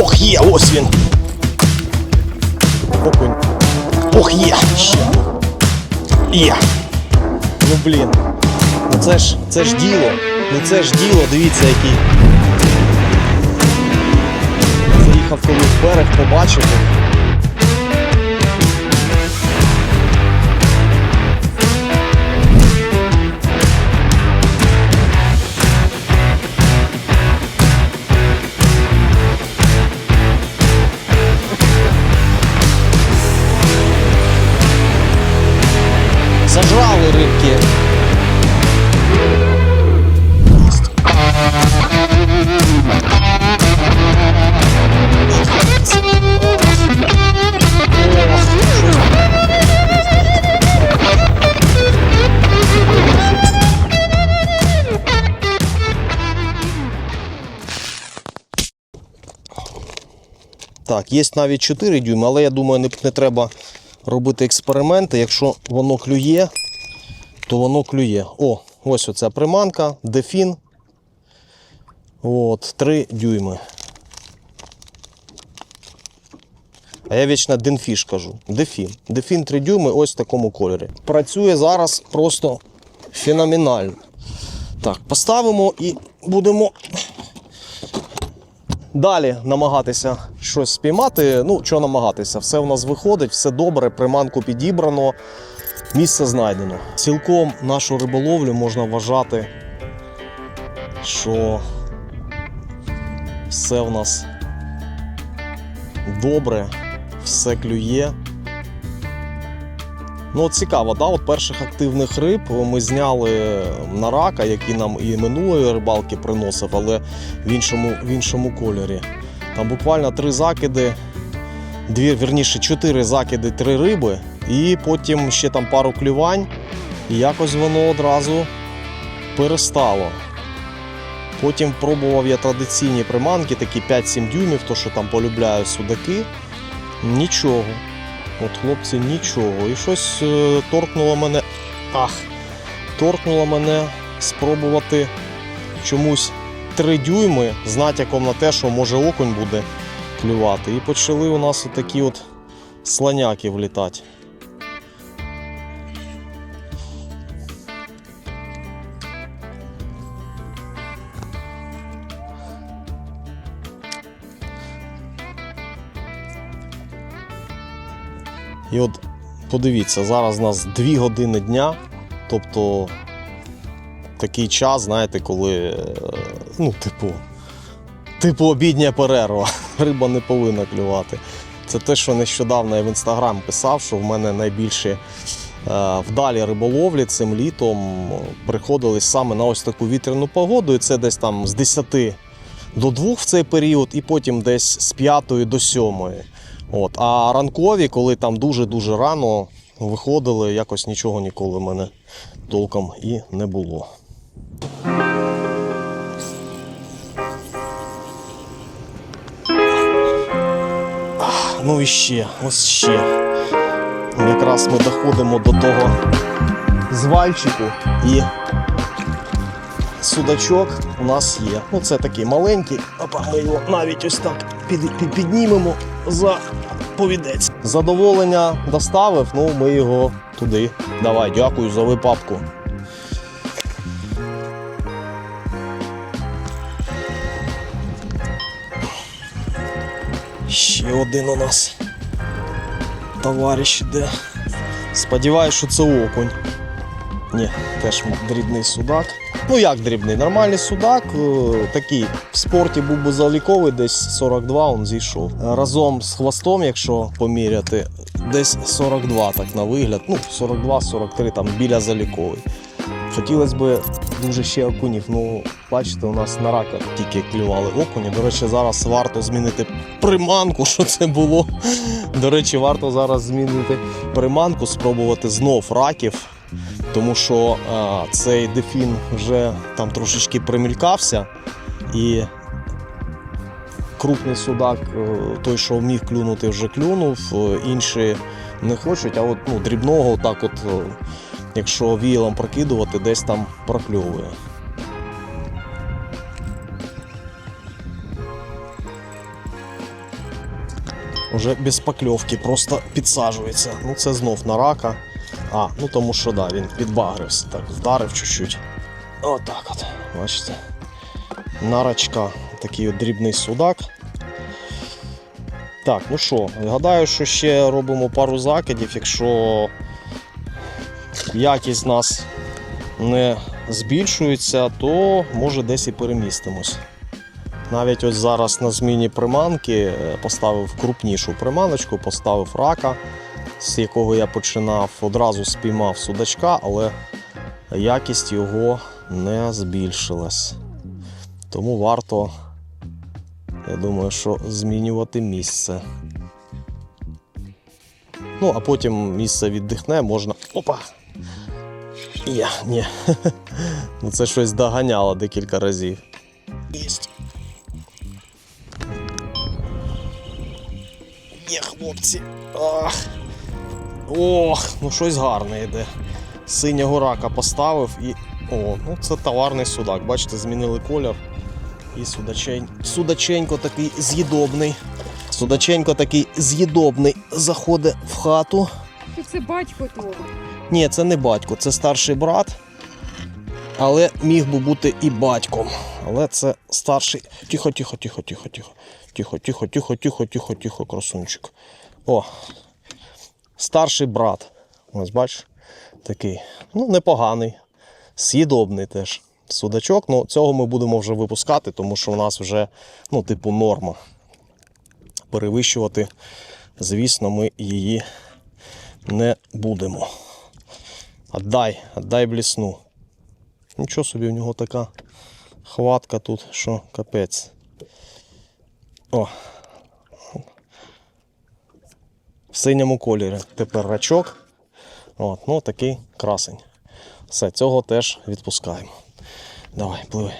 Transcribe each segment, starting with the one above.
Ох, є, ось він. Окунь. Ох, є. Ще. Є. Ну блін. Ну це ж це ж діло. Ну це ж діло, дивіться який. Заїхав коли в берег побачити. Так, є навіть 4 дюйми, але я думаю, не, не треба робити експерименти. Якщо воно клює, то воно клює. О, ось оця приманка, дефін. От, 3 дюйми. А я вічно Денфіш кажу. Дефін. Дефін 3 дюйми ось в такому кольорі. Працює зараз просто феноменально. Так, поставимо і будемо Далі намагатися щось спіймати. Ну, що намагатися, все в нас виходить, все добре, приманку підібрано, місце знайдено. Цілком нашу риболовлю можна вважати, що все в нас добре, все клює. Ну, цікаво, да? от перших активних риб ми зняли на рака, який нам і минулої рибалки приносив, але в іншому, в іншому кольорі. Там буквально три закиди, дві, вірніше, чотири закиди, три риби, і потім ще там пару клювань, і якось воно одразу перестало. Потім пробував я традиційні приманки, такі 5-7 дюймів, то що там полюбляю судаки. Нічого. От хлопці нічого. І щось е, торкнуло мене. Ах! Торкнуло мене спробувати чомусь 3 дюйми з натяком на те, що може окунь буде клювати. І почали у нас отакі от слоняки влітати. І от подивіться, зараз у нас 2 години дня, тобто такий час, знаєте, коли, е, ну, типу, типу обідня перерва. Риба не повинна клювати. Це те, що нещодавно я в інстаграм писав, що в мене найбільші е, вдалі риболовлі цим літом приходились саме на ось таку вітряну погоду. І це десь там з 10 до 2 в цей період, і потім десь з 5 до 7. От. А ранкові, коли там дуже-дуже рано виходили, якось нічого ніколи в мене толком і не було. Ну і ще, ось ще. Якраз ми доходимо до того звальчику і судачок у нас є. Ну це такий маленький, Опа, ми його навіть ось так під, під, піднімемо за повідець. Задоволення доставив, ну ми його туди. Давай, дякую за випапку. Ще один у нас товариш іде. Сподіваюсь, що це окунь. Ні, теж дрібний судак. Ну як дрібний? Нормальний судак, е, такий в спорті був би заліковий, десь 42 він зійшов. Разом з хвостом, якщо поміряти, десь 42 так на вигляд. Ну, 42-43 там біля заліковий. Хотілося б дуже ще окунів. Ну, бачите, у нас на рака тільки клювали окуні. До речі, зараз варто змінити приманку, що це було. До речі, варто зараз змінити приманку, спробувати знов раків. Тому що а, цей дефін вже там трошечки примількався і крупний судак, е, той, що вміг клюнути, вже клюнув, е, інші не хочуть, а от ну, дрібного, так от, е, якщо віялом прокидувати, десь там прокльовує. Уже без покльовки, просто підсаджується. Ну це знов на рака. А, ну тому що да, він підбагрився, так, вдарив чуть-чуть. Отак от. Бачите. Нарочка, такий от дрібний судак. Так, ну що, гадаю, що ще робимо пару закидів, якщо якість нас не збільшується, то може десь і перемістимось. Навіть ось зараз на зміні приманки е, поставив крупнішу приманочку, поставив рака, з якого я починав, одразу спіймав судачка, але якість його не збільшилась. Тому варто, я думаю, що змінювати місце. Ну, а потім місце віддихне, можна. Опа! Я, ні. Ну це щось доганяло декілька разів. Єсть. Є, хлопці. Ах. Ох, ну щось гарне йде. Синього рака поставив і. О, ну це товарний судак. Бачите, змінили колір. І судачень... судаченько такий з'їдобний. Судаченько такий з'їдобний заходить в хату. Це батько того? Ні, це не батько, це старший брат. Але міг би бути і батьком. Але це старший. Тихо, тихо, тихо, тихо, тихо. Тихо, тихо, тихо, тихо, тихо, тихо, красунчик. О. Старший брат. Ось бачиш, такий. Ну, непоганий. З'їдобний теж. Судачок. Ну, цього ми будемо вже випускати, тому що у нас вже, ну, типу, норма. Перевищувати, звісно, ми її не будемо. Отдай, отдай блісну. Нічого собі, в нього така хватка тут, що капець. О. В синьому кольорі. Тепер рачок. От, ну такий красень. Все, цього теж відпускаємо. Давай, пливи.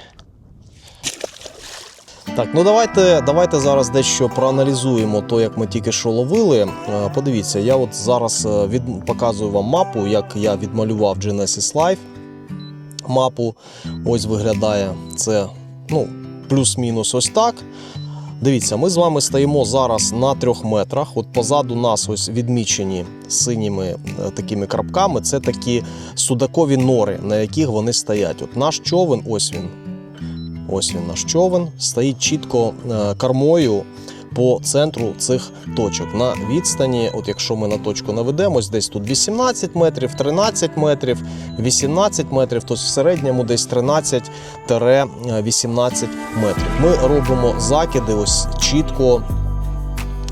Так, ну давайте, давайте зараз дещо проаналізуємо то, як ми тільки що ловили. Е, Подивіться, я от зараз е, від, показую вам мапу, як я відмалював Genesis Live. Мапу ось виглядає це ну, плюс-мінус ось так. Дивіться, ми з вами стоїмо зараз на трьох метрах. От позаду нас ось відмічені синіми е, такими крапками. Це такі судакові нори, на яких вони стоять. От наш човен, ось він. Ось він наш човен, стоїть чітко е, кормою по центру цих точок. На відстані, от якщо ми на точку наведемось, десь тут 18 метрів, 13 метрів, 18 метрів, то в середньому десь 13-18 метрів. Ми робимо закиди ось чітко.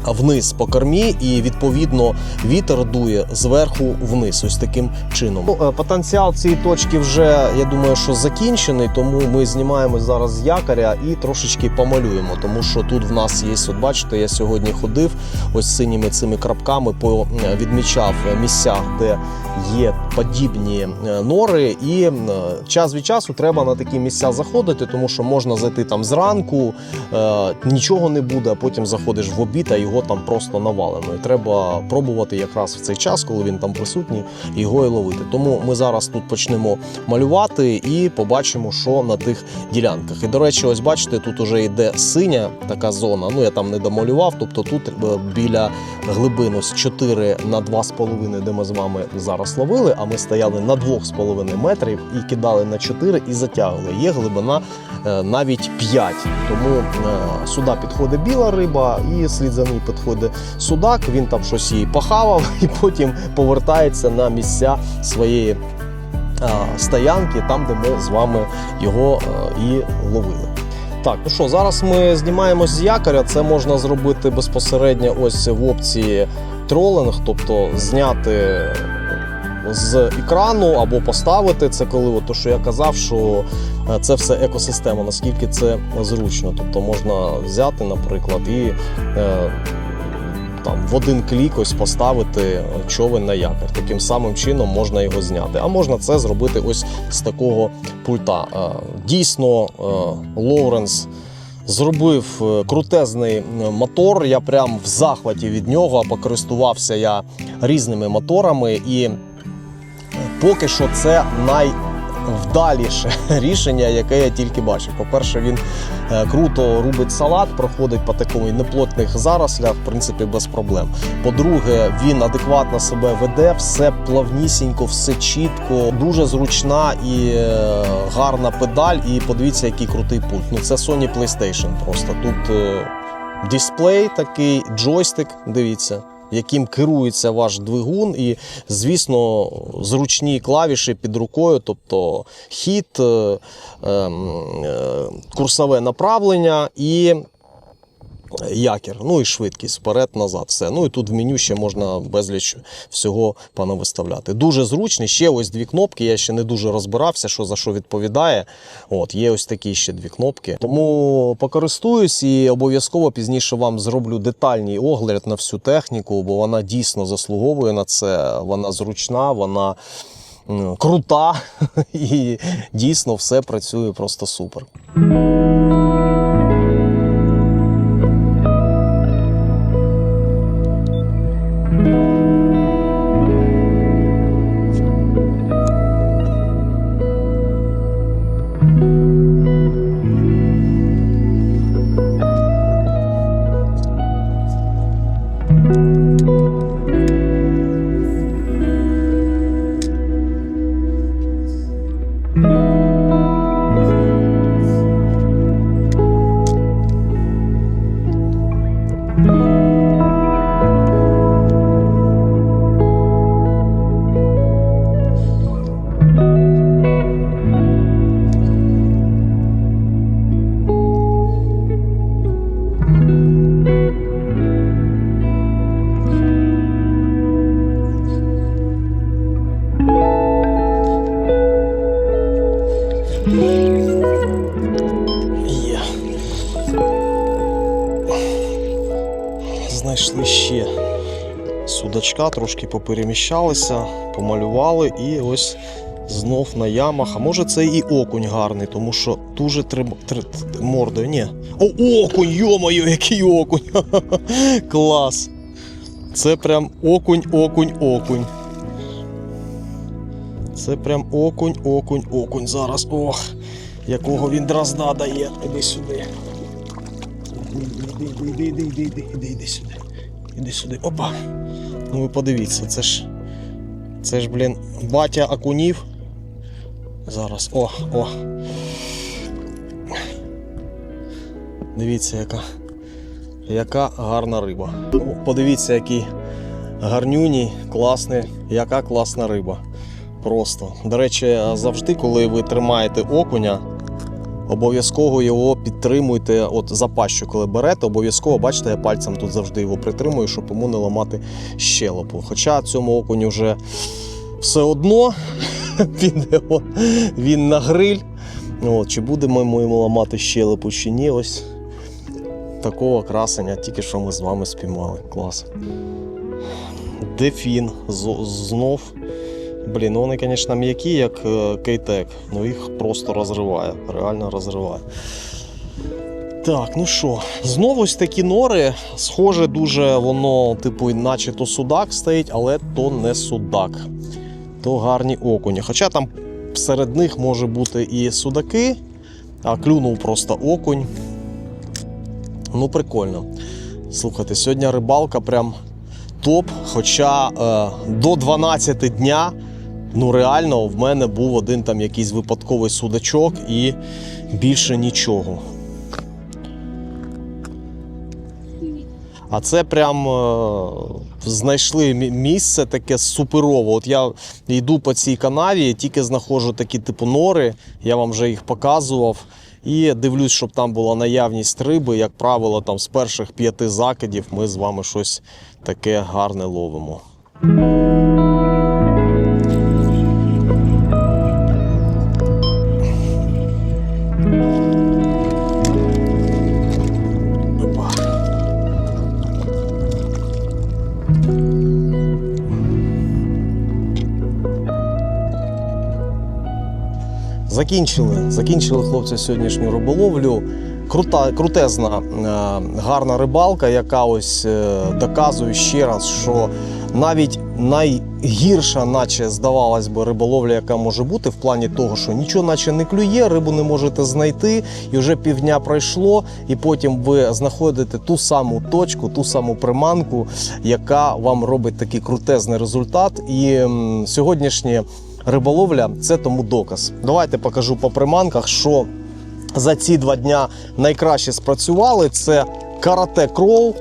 Вниз по кормі, і відповідно вітер дує зверху вниз, ось таким чином. Ну, е, потенціал цієї точки вже я думаю, що закінчений, тому ми знімаємо зараз з якоря і трошечки помалюємо. Тому що тут в нас є, от бачите, я сьогодні ходив ось синіми цими крапками, відмічав місця, де є подібні е, нори, і час від часу треба на такі місця заходити, тому що можна зайти там зранку, е, нічого не буде, а потім заходиш в обід, а його там просто навалено. І треба пробувати якраз в цей час, коли він там присутній, його і ловити. Тому ми зараз тут почнемо малювати і побачимо, що на тих ділянках. І до речі, ось бачите, тут уже йде синя така зона. Ну я там не домалював, тобто тут е, біля глибин ось 4 на 2,5, де ми з вами зараз ловили. А ми стояли на 2,5 метрів і кидали на 4 і затягували. Є глибина е, навіть 5. Тому е, сюди підходить біла риба, і слід за ній підходить судак. Він там щось її похавав, і потім повертається на місця своєї е, стоянки, там, де ми з вами його е, і ловили. Так, ну що, зараз ми знімаємось з якоря. Це можна зробити безпосередньо ось в опції тролинг, тобто зняти з екрану або поставити це, коли от, то, що я казав, що е, це все екосистема, наскільки це зручно. Тобто можна взяти, наприклад, і е, там в один клік ось поставити човен на якір. Таким самим чином можна його зняти. А можна це зробити ось з такого пульта. Е, Дійсно, Лоуренс. Зробив крутезний мотор. Я прям в захваті від нього. Покористувався я різними моторами, і поки що це найвдаліше рішення, яке я тільки бачив. По-перше, він е, круто рубить салат, проходить по такому неплотних зарослях, в принципі, без проблем. По-друге, він адекватно себе веде, все плавнісінько, все чітко, дуже зручна і е, гарна педаль. І подивіться, який крутий пульт. Ну це Sony PlayStation. Просто тут е, дисплей такий, джойстик. Дивіться. Яким керується ваш двигун, і, звісно, зручні клавіші під рукою, тобто хід, е, ем, е, курсове направлення. І якір, ну і швидкість вперед-назад. Все. Ну і тут в меню ще можна безліч всього понавиставляти. Дуже зручний. Ще ось дві кнопки. Я ще не дуже розбирався, що за що відповідає. От, є ось такі ще дві кнопки. Тому покористуюсь і обов'язково пізніше вам зроблю детальний огляд на всю техніку, бо вона дійсно заслуговує на це. Вона зручна, вона. Крута і дійсно все працює просто супер. Судачка, трошки попереміщалися, помалювали і ось знов на ямах. А може це і окунь гарний, тому що дуже треба тр... мордою. Ні. О, окунь! Йо-моє, який окунь! Клас! Це прям окунь, окунь, окунь. Це прям окунь, окунь, окунь. Зараз. Ох, якого він дразда дає. Іди сюди. Іди, іди, іди, іди, іди, іди, іди сюди. Іди сюди. Опа. Ну ви подивіться, це ж. Це ж, блін, батя окунів. Зараз. О, о. Дивіться, яка. Яка гарна риба. Подивіться, який гарнюній, класний, яка класна риба. Просто. До речі, завжди, коли ви тримаєте окуня, обов'язково його підтримуйте. От за пащу, коли берете, обов'язково бачите, я пальцем тут завжди його притримую, щоб йому не ламати щелепу. Хоча цьому окуню вже все одно піде він на гриль. От, чи будемо ми йому ламати щелепу, чи ні, ось такого красення, тільки що ми з вами спіймали. Клас. Дефін знов. Блін, ну вони, звісно, м'які, як е, кейтек, але їх просто розриває, реально розриває. Так, ну що, знову ось такі нори. Схоже, дуже воно, типу, наче то судак стоїть, але то не судак. То гарні окуні. Хоча там серед них може бути і судаки, а клюнув просто окунь. Ну, прикольно. Слухайте, сьогодні рибалка прям топ. Хоча е, до 12 дня, ну реально, в мене був один там якийсь випадковий судачок і більше нічого. А це прям е, знайшли місце таке суперове. От я йду по цій канаві, тільки знаходжу такі типу нори, я вам вже їх показував. І дивлюсь, щоб там була наявність риби. Як правило, там з перших п'яти закидів ми з вами щось таке гарне ловимо. Закінчили. Закінчили хлопці сьогоднішню риболовлю. Крута, крутезна, е, гарна рибалка, яка ось е, доказує ще раз, що навіть найгірша, наче здавалось би, риболовля, яка може бути, в плані того, що нічого наче не клює, рибу не можете знайти, і вже півдня пройшло, і потім ви знаходите ту саму точку, ту саму приманку, яка вам робить такий крутезний результат. І сьогоднішнє риболовля це тому доказ. Давайте покажу по приманках, що за ці два дня найкраще спрацювали. Це карате кроу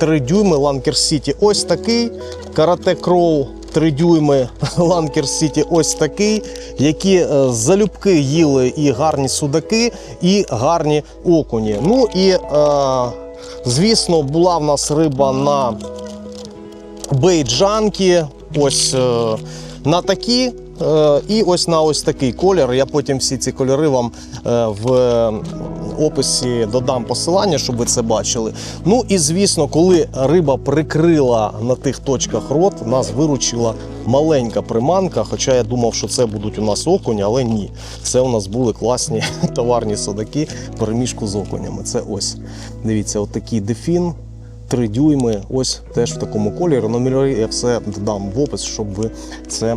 3 дюйми Ланкер Сіті ось такий. Карате Кроу 3 дюйми Ланкер Сіті ось такий, які е, залюбки їли і гарні судаки, і гарні окуні. Ну і е, звісно, була в нас риба на бейджанки, ось е, на такі. Е, І ось на ось такий колір. Я потім всі ці кольори вам е, в описі додам посилання, щоб ви це бачили. Ну і звісно, коли риба прикрила на тих точках рот, нас виручила маленька приманка. Хоча я думав, що це будуть у нас окуні, але ні. Це у нас були класні товарні судаки в переміжку з окунями. Це ось. Дивіться, отакий дефін. 3 дюйми, ось теж в такому кольорі. Номери я все додам в опис, щоб ви це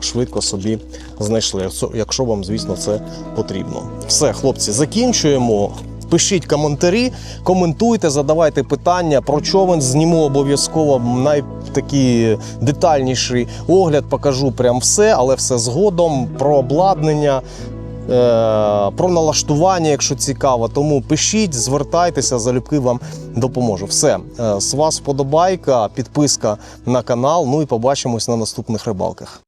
швидко собі знайшли, якщо- вам, звісно, це потрібно. Все, хлопці, закінчуємо. Пишіть коментарі, коментуйте, задавайте питання про човен. Зніму обов'язково найтакий детальніший огляд. Покажу прям все, але все згодом про обладнання. е, Про налаштування, якщо цікаво, тому пишіть, звертайтеся, залюбки вам допоможу. Все, е, з вас вподобайка, підписка на канал. Ну і побачимось на наступних рибалках.